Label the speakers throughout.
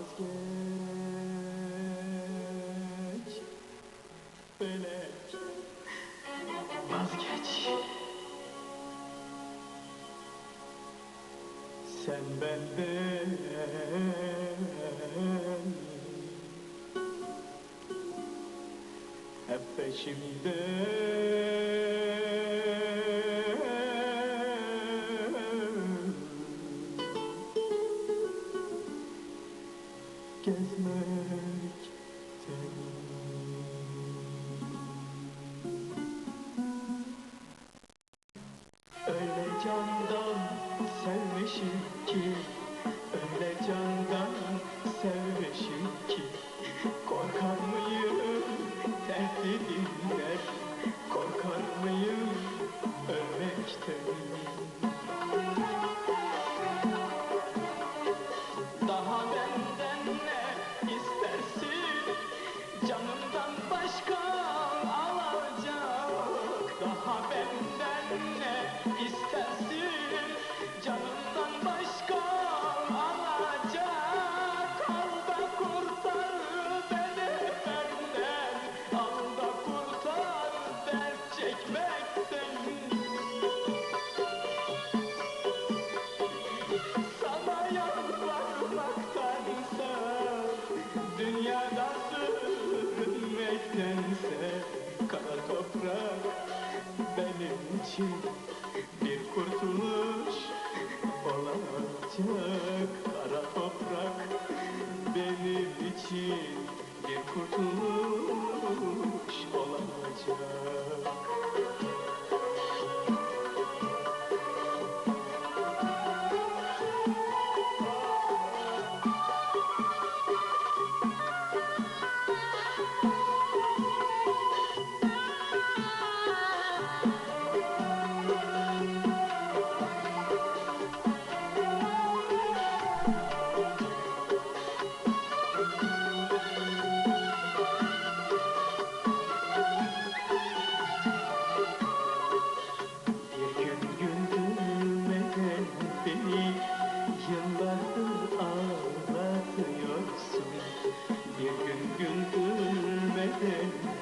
Speaker 1: Vazgeç. Melek Vazgeç. Sen benden. Hep peşimde. Öyle sevmişim ki Öyle candan sevmişim ki. And.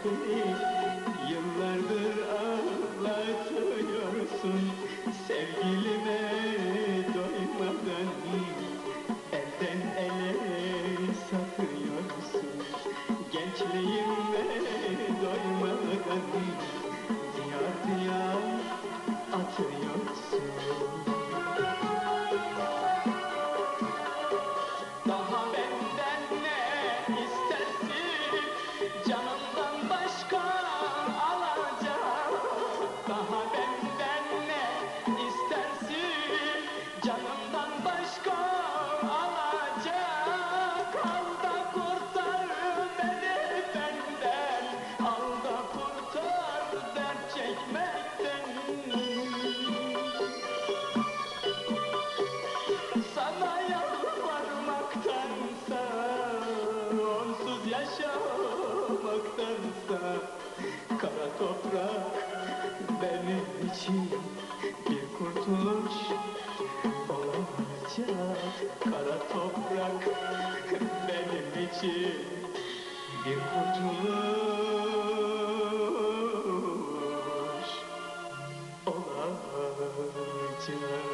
Speaker 1: seni Yıllardır ağlatıyorsun. Sevgilime belki bir kurtuluş olacak.